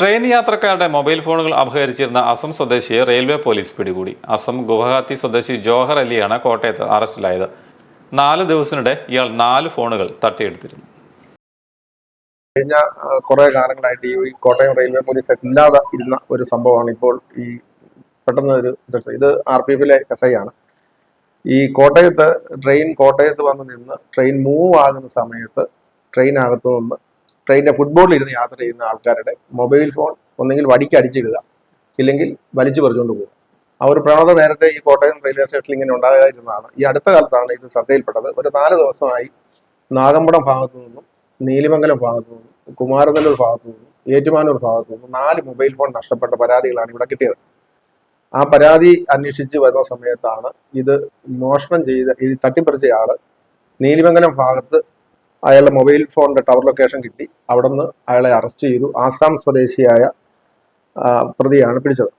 Train യാത്രക്കാരുടെ mobile ഫോണുകൾ അപഹരിച്ചിരുന്ന അസം സ്വദേശിയെ റെയിൽവേ പോലീസ് പിടികൂടി. അസം ഗുവാഹത്തി സ്വദേശി ജോഹർ അലിയാണ് കോട്ടയത്ത് അറസ്റ്റിലായത്. നാല് ദിവസത്തിനിടെ ഇയാൾ നാല് ഫോണുകൾ തട്ടിയെടുത്തിരുന്നു. കഴിഞ്ഞ കുറെ കാലങ്ങളായിട്ട് ഈ കോട്ടയം റെയിൽവേ പോലീസ് ഇല്ലാതെ ഇരുന്ന ഒരു സംഭവമാണ് ഇപ്പോൾ ഈ പെട്ടെന്ന് ഒരു ഇത് ആർ പി എഫിലെ എസ് ഐ ആണ്. ഈ കോട്ടയത്ത് ട്രെയിൻ കോട്ടയത്ത് വന്ന് നിന്ന് ട്രെയിൻ മൂവ് ആകുന്ന സമയത്ത് ട്രെയിനകത്തു നിന്ന് ട്രെയിനിന്റെ ഫുട്ബോളിൽ ഇരുന്ന് യാത്ര ചെയ്യുന്ന ആൾക്കാരുടെ മൊബൈൽ ഫോൺ ഒന്നെങ്കിൽ വടിക്ക് അടിച്ചിടുക ഇല്ലെങ്കിൽ വലിച്ചു പറിച്ചുകൊണ്ട് പോകുക. ആ ഒരു പ്രവണത നേരത്തെ ഈ കോട്ടയം റെയിൽവേ സ്റ്റേഷനിൽ ഇങ്ങനെ ഉണ്ടാകാതിരുന്നതാണ്. ഈ അടുത്ത കാലത്താണ് ഇത് ശ്രദ്ധയിൽപ്പെട്ടത്. ഒരു നാല് ദിവസമായി നാഗമ്പടം ഭാഗത്തു നിന്നും നീലിമംഗലം ഭാഗത്തു നിന്നും കുമാരനല്ലൂർ ഭാഗത്തു നിന്നും ഏറ്റുമാനൂർ ഭാഗത്തു നിന്നും നാല് മൊബൈൽ ഫോൺ നഷ്ടപ്പെട്ട പരാതികളാണ് ഇവിടെ കിട്ടിയത്. ആ പരാതി അന്വേഷിച്ച് വരുന്ന സമയത്താണ് ഇത് മോഷണം ചെയ്ത ഈ തട്ടിപ്പറിച്ച ആൾ നീലിമംഗലം ഭാഗത്ത് അയാളുടെ മൊബൈൽ ഫോണിന്റെ ടവർ ലൊക്കേഷൻ കിട്ടി. അവിടെ നിന്ന് അയാളെ അറസ്റ്റ് ചെയ്തു. ആസാം സ്വദേശിയായ പ്രതിയാണ് പിടിച്ചത്.